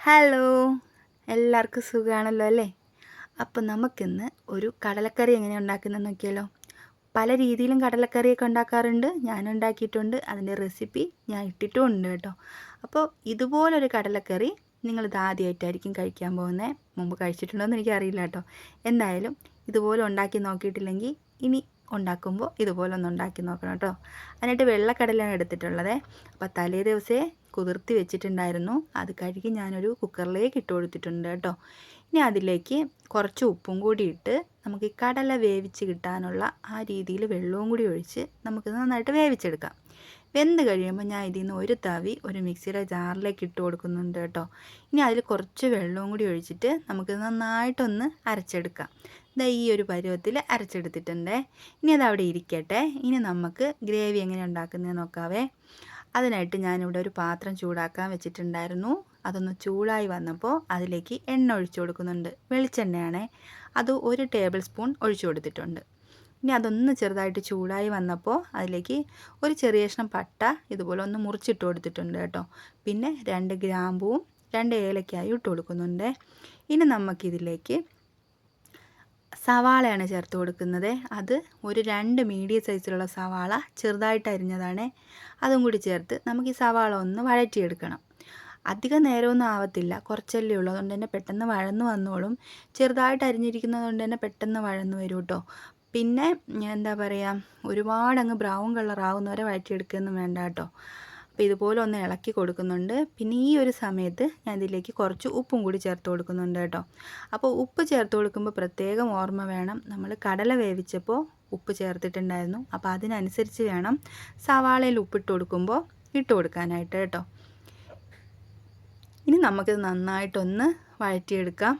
Hello. എല്ലാവർക്കും സുഖമാണല്ലോ അല്ലേ? അപ്പോൾ നമുക്കിന്ന് ഒരു കടലക്കറി എങ്ങനെ ഉണ്ടാക്കുന്നത് നോക്കിയാലോ. പല രീതിയിലും കടലക്കറിയൊക്കെ ഉണ്ടാക്കാറുണ്ട്. ഞാൻ ഉണ്ടാക്കിയിട്ടുണ്ട്. അതിന്റെ റെസിപ്പി ഞാൻ ഇട്ടിട്ടും ഉണ്ട് കേട്ടോ. അപ്പോൾ ഇതുപോലൊരു കടലക്കറി നിങ്ങളിത് ആദ്യമായിട്ടായിരിക്കും കഴിക്കാൻ പോകുന്നത് മുമ്പ് കഴിച്ചിട്ടുണ്ടോ എന്ന് എനിക്കറിയില്ല കേട്ടോ. എന്തായാലും ഇതുപോലെ ഉണ്ടാക്കി നോക്കിയിട്ടില്ലെങ്കിൽ ഇനി ഉണ്ടാക്കുമ്പോൾ ഇതുപോലെ ഒന്ന് ഉണ്ടാക്കി നോക്കണം കേട്ടോ. അതിനായിട്ട് വെള്ളക്കടലാണ് എടുത്തിട്ടുള്ളത്. അപ്പോൾ തലേ ദിവസേ കുതിർത്തി വെച്ചിട്ടുണ്ടായിരുന്നു. അത് കഴുകി ഞാനൊരു കുക്കറിലേക്ക് ഇട്ട് കൊടുത്തിട്ടുണ്ട് കേട്ടോ. ഇനി അതിലേക്ക് കുറച്ച് ഉപ്പും കൂടി ഇട്ട് നമുക്ക് ഈ കടല വേവിച്ച് കിട്ടാനുള്ള ആ രീതിയിൽ വെള്ളവും കൂടി ഒഴിച്ച് നമുക്ക് നന്നായിട്ട് വേവിച്ചെടുക്കാം. വെന്ത് കഴിയുമ്പോൾ ഞാൻ ഇതിൽ നിന്ന് ഒരു തവി ഒരു മിക്സിയുടെ ജാറിലേക്ക് ഇട്ട് കൊടുക്കുന്നുണ്ട് കേട്ടോ. ഇനി അതിൽ കുറച്ച് വെള്ളവും കൂടി ഒഴിച്ചിട്ട് നമുക്ക് നന്നായിട്ടൊന്ന് അരച്ചെടുക്കാം. ഇതാ ഈ ഒരു പരുവത്തിൽ അരച്ചെടുത്തിട്ടുണ്ട്. ഇനി അത് അവിടെ ഇരിക്കട്ടെ. ഇനി നമുക്ക് ഗ്രേവി എങ്ങനെ ഉണ്ടാക്കുന്നത് നോക്കാവേ. അതിനായിട്ട് ഞാനിവിടെ ഒരു പാത്രം ചൂടാക്കാൻ വെച്ചിട്ടുണ്ടായിരുന്നു. അതൊന്ന് ചൂടായി വന്നപ്പോൾ അതിലേക്ക് എണ്ണ ഒഴിച്ചു കൊടുക്കുന്നുണ്ട്. വെളിച്ചെണ്ണയാണേ. അത് ഒരു ടേബിൾ സ്പൂൺ ഒഴിച്ചു കൊടുത്തിട്ടുണ്ട്. ഇനി അതൊന്ന് ചെറുതായിട്ട് ചൂടായി വന്നപ്പോൾ അതിലേക്ക് ഒരു ചെറിയ കഷ്ണം പട്ട ഇതുപോലെ ഒന്ന് മുറിച്ചിട്ട് കൊടുത്തിട്ടുണ്ട് കേട്ടോ. പിന്നെ രണ്ട് ഗ്രാമ്പൂവും രണ്ട് ഏലക്കായും ഇട്ട് കൊടുക്കുന്നുണ്ട്. ഇനി നമുക്കിതിലേക്ക് സവാളയാണ് ചേർത്ത് കൊടുക്കുന്നത്. അത് ഒരു രണ്ട് മീഡിയം സൈസിലുള്ള സവാള ചെറുതായിട്ട് അരിഞ്ഞതാണ്. അതും കൂടി ചേർത്ത് നമുക്ക് ഈ സവാള ഒന്ന് വഴറ്റിയെടുക്കണം. അധികം നേരമൊന്നും ആവത്തില്ല. കുറച്ചല്ലേ ഉള്ളൂ. അതുകൊണ്ട് തന്നെ പെട്ടെന്ന് വഴന്ന് വന്നോളും. ചെറുതായിട്ട് അരിഞ്ഞിരിക്കുന്നത് കൊണ്ട് തന്നെ പെട്ടെന്ന് വഴന്ന് വരും കേട്ടോ. പിന്നെ എന്താ പറയുക ഒരുപാട് അങ്ങ് ബ്രൗൺ കളർ ആവുന്നവരെ വഴറ്റിയെടുക്കുകയൊന്നും വേണ്ട കേട്ടോ. അപ്പോൾ ഇതുപോലെ ഒന്ന് ഇളക്കി കൊടുക്കുന്നുണ്ട്. പിന്നെ ഈ ഒരു സമയത്ത് ഞാൻ ഇതിലേക്ക് കുറച്ച് ഉപ്പും കൂടി ചേർത്ത് കൊടുക്കുന്നുണ്ട് കേട്ടോ. അപ്പോൾ ഉപ്പ് ചേർത്ത് കൊടുക്കുമ്പോൾ പ്രത്യേകം ഓർമ്മ വേണം. നമ്മൾ കടല വേവിച്ചപ്പോൾ ഉപ്പ് ചേർത്തിട്ടുണ്ടായിരുന്നു. അപ്പോൾ അതിനനുസരിച്ച് വേണം സവാളയിൽ ഉപ്പിട്ട് കൊടുക്കുമ്പോൾ ഇട്ട് കൊടുക്കാനായിട്ട് കേട്ടോ. ഇനി നമുക്കിത് നന്നായിട്ടൊന്ന് വഴറ്റിയെടുക്കാം.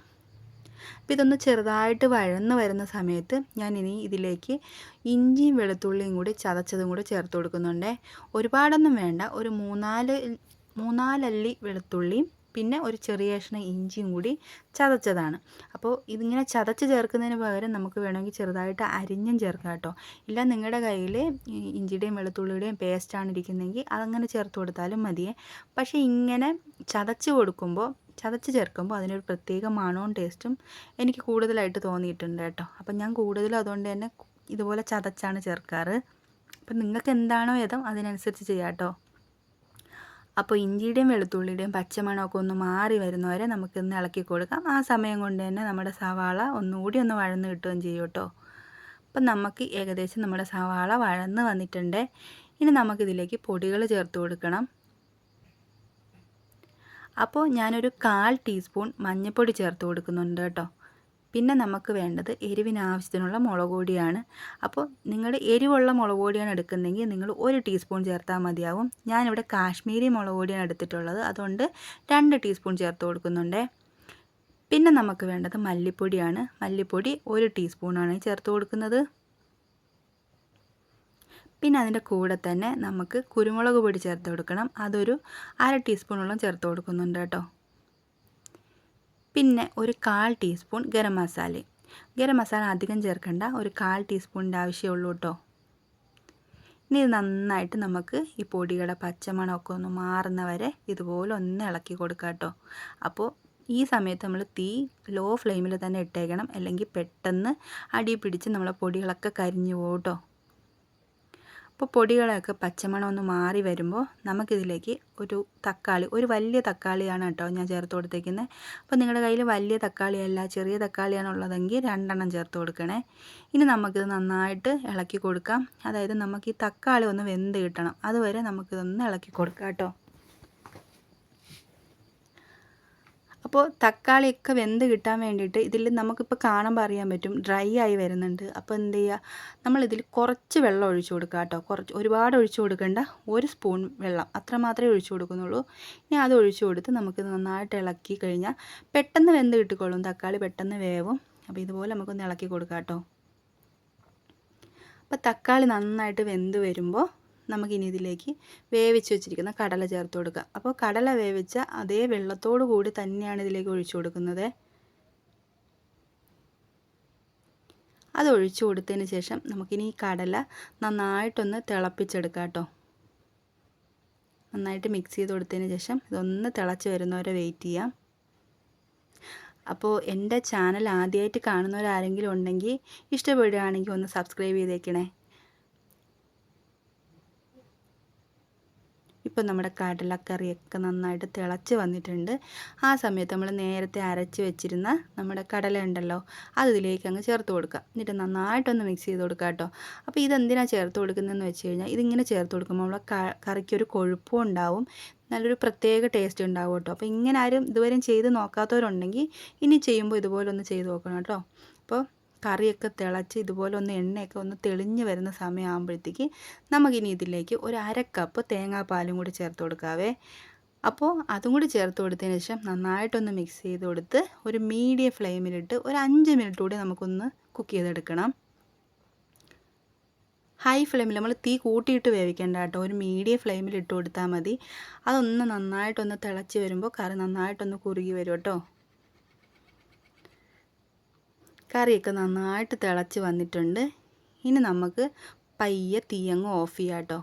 അപ്പോൾ ഇതൊന്ന് ചെറുതായിട്ട് വഴന്ന് വരുന്ന സമയത്ത് ഞാൻ ഇനി ഇതിലേക്ക് ഇഞ്ചിയും വെളുത്തുള്ളിയും കൂടി ചതച്ചതും കൂടി ചേർത്ത് കൊടുക്കുന്നുണ്ട്. ഒരുപാടൊന്നും വേണ്ട. ഒരു മൂന്നാൽ മൂന്നാലല്ലി വെളുത്തുള്ളിയും പിന്നെ ഒരു ചെറിയ കഷ്ണ ഇഞ്ചിയും കൂടി ചതച്ചതാണ്. അപ്പോൾ ഇതിങ്ങനെ ചതച്ച് ചേർക്കുന്നതിന് പകരം നമുക്ക് വേണമെങ്കിൽ ചെറുതായിട്ട് അരിഞ്ഞും ചേർക്കാം കേട്ടോ. ഇല്ല നിങ്ങളുടെ കയ്യിൽ ഇഞ്ചിയുടെയും വെളുത്തുള്ളിയുടെയും പേസ്റ്റാണ് ഇരിക്കുന്നതെങ്കിൽ അതങ്ങനെ ചേർത്ത് കൊടുത്താലും മതിയേ. പക്ഷേ ഇങ്ങനെ ചതച്ച് കൊടുക്കുമ്പോൾ ചതച്ച് ചേർക്കുമ്പോൾ അതിനൊരു പ്രത്യേക മണവും ടേസ്റ്റും എനിക്ക് കൂടുതലായിട്ട് തോന്നിയിട്ടുണ്ട് കേട്ടോ. അപ്പം ഞാൻ കൂടുതലും അതുകൊണ്ട് തന്നെ ഇതുപോലെ ചതച്ചാണ് ചേർക്കാറ്. അപ്പം നിങ്ങൾക്ക് എന്താണോ ഏതം അതിനനുസരിച്ച് ചെയ്യാം കേട്ടോ. അപ്പോൾ ഇഞ്ചിയുടെയും വെളുത്തുള്ളിയുടെയും പച്ചമണമൊക്കെ ഒന്ന് മാറി വരുന്നവരെ നമുക്കിന്ന് ഇളക്കി കൊടുക്കാം. ആ സമയം കൊണ്ട് തന്നെ നമ്മുടെ സവാള ഒന്നുകൂടി ഒന്ന് വഴന്ന് കിട്ടുകയും ചെയ്യും കേട്ടോ. അപ്പം നമുക്ക് ഏകദേശം നമ്മുടെ സവാള വഴന്ന് വന്നിട്ടുണ്ട്. ഇനി നമുക്കിതിലേക്ക് പൊടികൾ ചേർത്ത് കൊടുക്കണം. അപ്പോൾ ഞാനൊരു കാൽ ടീസ്പൂൺ മഞ്ഞൾപ്പൊടി ചേർത്ത് കൊടുക്കുന്നുണ്ട് കേട്ടോ. പിന്നെ നമുക്ക് വേണ്ടത് എരിവിന് ആവശ്യത്തിനുള്ള മുളക് പൊടിയാണ്. അപ്പോൾ നിങ്ങൾ എരിവുള്ള മുളക് പൊടിയാണ് എടുക്കുന്നതെങ്കിൽ നിങ്ങൾ ഒരു ടീസ്പൂൺ ചേർത്താൽ മതിയാവും. ഞാനിവിടെ കാശ്മീരി മുളക് പൊടിയാണ് എടുത്തിട്ടുള്ളത്. അതുകൊണ്ട് രണ്ട് ടീസ്പൂൺ ചേർത്ത് കൊടുക്കുന്നുണ്ട്. പിന്നെ നമുക്ക് വേണ്ടത് മല്ലിപ്പൊടിയാണ്. മല്ലിപ്പൊടി ഒരു ടീസ്പൂണാണ് ചേർത്ത് കൊടുക്കുന്നത്. പിന്നെ അതിന്റെ കൂടെ തന്നെ നമുക്ക് കുരുമുളക് പൊടി ചേർത്ത് കൊടുക്കണം. അതൊരു അര ടീസ്പൂണോളം ചേർത്ത് കൊടുക്കുന്നുണ്ട് കേട്ടോ. പിന്നെ ഒരു കാൽ ടീസ്പൂൺ ഗരം മസാല. ഗരം മസാല അധികം ചേർക്കണ്ട. ഒരു കാൽ ടീസ്പൂണിന്റെ ആവശ്യമുള്ളൂ കേട്ടോ. ഇനി ഇത് നന്നായിട്ട് നമുക്ക് ഈ പൊടിയുടെ പച്ചമണമൊക്കെ ഒന്ന് മാറുന്ന വരെ ഇതുപോലെ ഒന്ന് ഇളക്കി കൊടുക്കാം കേട്ടോ. അപ്പോൾ ഈ സമയത്ത് നമ്മൾ തീ ലോ ഫ്ലെയിമിൽ തന്നെ ഇട്ടേക്കണം. അല്ലെങ്കിൽ പെട്ടെന്ന് അടി പിടിച്ച് നമ്മളെ പൊടികളൊക്കെ കരിഞ്ഞു പോകും കേട്ടോ. അപ്പോൾ പൊടികളൊക്കെ പച്ചമണം ഒന്ന് മാറി വരുമ്പോൾ നമുക്കിതിലേക്ക് ഒരു തക്കാളി ഒരു വലിയ തക്കാളിയാണ് കേട്ടോ ഞാൻ ചേർത്ത് കൊടുത്തേക്കുന്നത് അപ്പോൾ നിങ്ങളുടെ കയ്യിൽ വലിയ തക്കാളിയല്ല ചെറിയ തക്കാളിയാണുള്ളതെങ്കിൽ രണ്ടെണ്ണം ചേർത്ത് കൊടുക്കണേ. ഇനി നമുക്കിത് നന്നായിട്ട് ഇളക്കി കൊടുക്കാം. അതായത് നമുക്ക് ഈ തക്കാളി ഒന്ന് വെന്ത് കിട്ടണം. അതുവരെ നമുക്കിതൊന്ന് ഇളക്കി കൊടുക്കാം കേട്ടോ. അപ്പോൾ തക്കാളിയൊക്കെ വെന്ത് കിട്ടാൻ വേണ്ടിയിട്ട് ഇതിൽ നമുക്കിപ്പോൾ കാണുമ്പോൾ അറിയാൻ പറ്റും ഡ്രൈ ആയി വരുന്നുണ്ട്. അപ്പോൾ എന്ത് ചെയ്യുക? നമ്മളിതിൽ കുറച്ച് വെള്ളം ഒഴിച്ചു കൊടുക്കുക കേട്ടോ. കുറച്ച് ഒരുപാട് ഒഴിച്ചു കൊടുക്കേണ്ട ഒരു സ്പൂൺ വെള്ളം. അത്ര മാത്രമേ ഒഴിച്ചു കൊടുക്കുന്നുള്ളൂ. ഇനി അത് ഒഴിച്ചു കൊടുത്ത് നമുക്ക് നന്നായിട്ട് ഇളക്കി കഴിഞ്ഞാൽ പെട്ടെന്ന് വെന്ത് കിട്ടിക്കോളും. തക്കാളി പെട്ടെന്ന് വേവും. അപ്പോൾ ഇതുപോലെ നമുക്കൊന്ന് ഇളക്കി കൊടുക്കാം കേട്ടോ. അപ്പോൾ തക്കാളി നന്നായിട്ട് വെന്ത് വരുമ്പോൾ നമുക്കിനി ഇതിലേക്ക് വേവിച്ച് വെച്ചിരിക്കുന്ന കടല ചേർത്ത് കൊടുക്കുക അപ്പോൾ കടല വേവിച്ച അതേ വെള്ളത്തോടു കൂടി തന്നെയാണ് ഇതിലേക്ക് ഒഴിച്ചു കൊടുക്കുന്നത്. അത് ഒഴിച്ചു കൊടുത്തതിന് ശേഷം നമുക്കിനി ഈ കടല നന്നായിട്ടൊന്ന് തിളപ്പിച്ചെടുക്കാം കേട്ടോ. നന്നായിട്ട് മിക്സ് ചെയ്ത് കൊടുത്തതിന് ശേഷം ഇതൊന്ന് തിളച്ച് വരുന്നവരെ വെയിറ്റ് ചെയ്യാം. അപ്പോൾ എന്റെ ചാനൽ ആദ്യമായിട്ട് കാണുന്നവരാരെങ്കിലും ഉണ്ടെങ്കിൽ ഇഷ്ടപ്പെടുകയാണെങ്കിൽ ഒന്ന് സബ്സ്ക്രൈബ് ചെയ്തേക്കണേ. ഇപ്പോൾ നമ്മുടെ കടലക്കറിയൊക്കെ നന്നായിട്ട് തിളച്ച് വന്നിട്ടുണ്ട്. ആ സമയത്ത് നമ്മൾ നേരത്തെ അരച്ച് വെച്ചിരുന്ന നമ്മുടെ കടല ഉണ്ടല്ലോ അത് അങ്ങ് ചേർത്ത് കൊടുക്കുക. എന്നിട്ട് നന്നായിട്ടൊന്ന് മിക്സ് ചെയ്ത് കൊടുക്കുക കേട്ടോ. അപ്പോൾ ഇതെന്തിനാണ് ചേർത്ത് കൊടുക്കുന്നതെന്ന് വെച്ച് കഴിഞ്ഞാൽ ഇതിങ്ങനെ ചേർത്ത് കൊടുക്കുമ്പോൾ നമ്മളെ കറിക്കൊരു കൊഴുപ്പും ഉണ്ടാവും നല്ലൊരു പ്രത്യേക ടേസ്റ്റ് ഉണ്ടാവും കേട്ടോ. അപ്പോൾ ഇങ്ങനെ ആരും ഇതുവരെയും ചെയ്ത് നോക്കാത്തവരുണ്ടെങ്കിൽ ഇനി ചെയ്യുമ്പോൾ ഇതുപോലെ ഒന്ന് ചെയ്ത് നോക്കണം കേട്ടോ. അപ്പോൾ കറിയൊക്കെ തിളച്ച് ഇതുപോലെ ഒന്ന് എണ്ണയൊക്കെ ഒന്ന് തെളിഞ്ഞു വരുന്ന സമയമാകുമ്പോഴത്തേക്ക് നമുക്കിനി ഇതിലേക്ക് ഒരു അര കപ്പ് തേങ്ങാപ്പാലും കൂടി ചേർത്ത് കൊടുക്കാവേ. അപ്പോൾ അതും കൂടി ചേർത്ത് കൊടുത്തതിന് ശേഷം നന്നായിട്ടൊന്ന് മിക്സ് ചെയ്ത് കൊടുത്ത് ഒരു മീഡിയം ഫ്ലെയിമിലിട്ട് ഒരു അഞ്ച് മിനിറ്റ് കൂടി നമുക്കൊന്ന് കുക്ക് ചെയ്തെടുക്കണം. ഹൈ ഫ്ലെയിമിൽ നമ്മൾ തീ കൂട്ടിയിട്ട് വേവിക്കേണ്ട കേട്ടോ. ഒരു മീഡിയം ഫ്ലെയിമിൽ ഇട്ട് കൊടുത്താൽ മതി. അതൊന്ന് നന്നായിട്ടൊന്ന് തിളച്ച് വരുമ്പോൾ കറി നന്നായിട്ടൊന്ന് കുറുകി വരും കേട്ടോ. കറിയൊക്കെ നന്നായിട്ട് തിളച്ച് വന്നിട്ടുണ്ട്. ഇനി നമുക്ക് പയ്യെ തീയങ്ങ് ഓഫ് ചെയ്യാം കേട്ടോ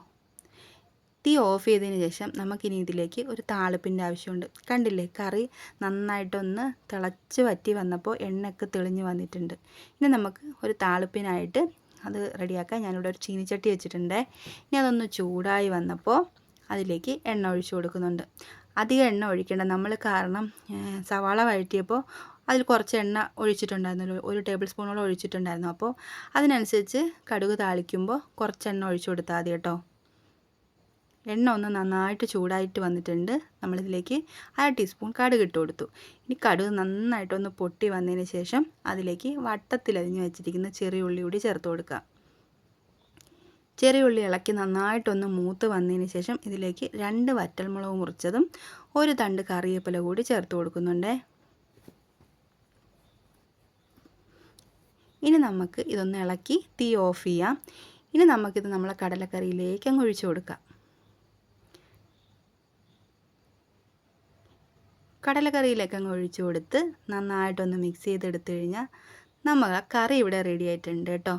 തീ ഓഫ് ചെയ്തതിന് ശേഷം നമുക്കിനി ഇതിലേക്ക് ഒരു താളിപ്പിന്റെ ആവശ്യമുണ്ട്. കണ്ടില്ലേ? കറി നന്നായിട്ടൊന്ന് തിളച്ച് വറ്റി വന്നപ്പോൾ എണ്ണയൊക്കെ തെളിഞ്ഞ് വന്നിട്ടുണ്ട്. ഇനി നമുക്ക് ഒരു താളിപ്പിനായിട്ട് അത് റെഡിയാക്കാൻ ഞാനിവിടെ ഒരു ചീനിച്ചട്ടി വെച്ചിട്ടുണ്ട്. ഇനി അതൊന്ന് ചൂടായി വന്നപ്പോൾ അതിലേക്ക് എണ്ണ ഒഴിച്ചു കൊടുക്കുന്നുണ്ട്. അധികം എണ്ണ ഒഴിക്കേണ്ട. നമ്മൾ കാരണം സവാള വഴറ്റിയപ്പോൾ അതിൽ കുറച്ച് എണ്ണ ഒഴിച്ചിട്ടുണ്ടായിരുന്നു. ഒരു ടേബിൾ സ്പൂണോളം ഒഴിച്ചിട്ടുണ്ടായിരുന്നു. അപ്പോൾ അതിനനുസരിച്ച് കടുക് താളിക്കുമ്പോൾ കുറച്ച് എണ്ണ ഒഴിച്ചു കൊടുത്താൽ മതി കേട്ടോ. എണ്ണ ഒന്ന് നന്നായിട്ട് ചൂടായിട്ട് വന്നിട്ടുണ്ട്. നമ്മളിതിലേക്ക് അര ടീസ്പൂൺ കടുക് ഇട്ട് കൊടുത്തു. ഇനി കടുക് നന്നായിട്ടൊന്ന് പൊട്ടി വന്നതിന് ശേഷം അതിലേക്ക് വട്ടത്തിലരിഞ്ഞ് വെച്ചിരിക്കുന്ന ചെറിയ ഉള്ളി കൂടി ചേർത്ത് കൊടുക്കുക ചെറിയ ഉള്ളി ഇളക്കി നന്നായിട്ടൊന്ന് മൂത്ത് വന്നതിന് ശേഷം ഇതിലേക്ക് രണ്ട് വറ്റൽമുളക് മുറിച്ചതും ഒരു തണ്ട് കറിവേപ്പില കൂടി ചേർത്ത് കൊടുക്കുന്നുണ്ടേ. ഇനി നമുക്ക് ഇതൊന്ന് ഇളക്കി തീ ഓഫ് ചെയ്യാം. ഇനി നമുക്കിത് നമ്മളെ കടലക്കറിയിലേക്ക് അങ്ങ് ഒഴിച്ചു കൊടുക്കാം. കടലക്കറിയിലേക്ക് അങ്ങ് ഒഴിച്ചു കൊടുത്ത് നന്നായിട്ടൊന്ന് മിക്സ് ചെയ്തെടുത്തു കഴിഞ്ഞാൽ നമ്മൾ കറി ഇവിടെ റെഡി ആയിട്ടുണ്ട് കേട്ടോ.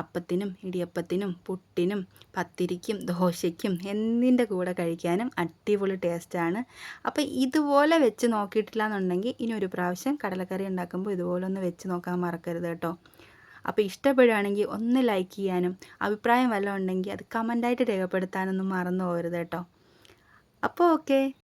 അപ്പത്തിനും ഇടിയപ്പത്തിനും പുട്ടിനും പത്തിരിക്കും ദോശയ്ക്കും എന്തിന്റെ കൂടെ കഴിക്കാനും അടിപൊളി ടേസ്റ്റാണ് അപ്പോൾ ഇതുപോലെ വെച്ച് നോക്കിയിട്ടില്ല എന്നുണ്ടെങ്കിൽ ഇനി ഒരു പ്രാവശ്യം കടലക്കറി ഉണ്ടാക്കുമ്പോൾ ഇതുപോലെ ഒന്ന് വെച്ച് നോക്കാൻ മറക്കരുത് കേട്ടോ. അപ്പോൾ ഇഷ്ടപ്പെടുകയാണെങ്കിൽ ഒന്ന് ലൈക്ക് ചെയ്യാനും അഭിപ്രായം വല്ലതും ഉണ്ടെങ്കിൽ അത് കമന്റായിട്ട് രേഖപ്പെടുത്താനൊന്നും മറന്നു പോകരുത് കേട്ടോ. അപ്പോൾ ഓക്കെ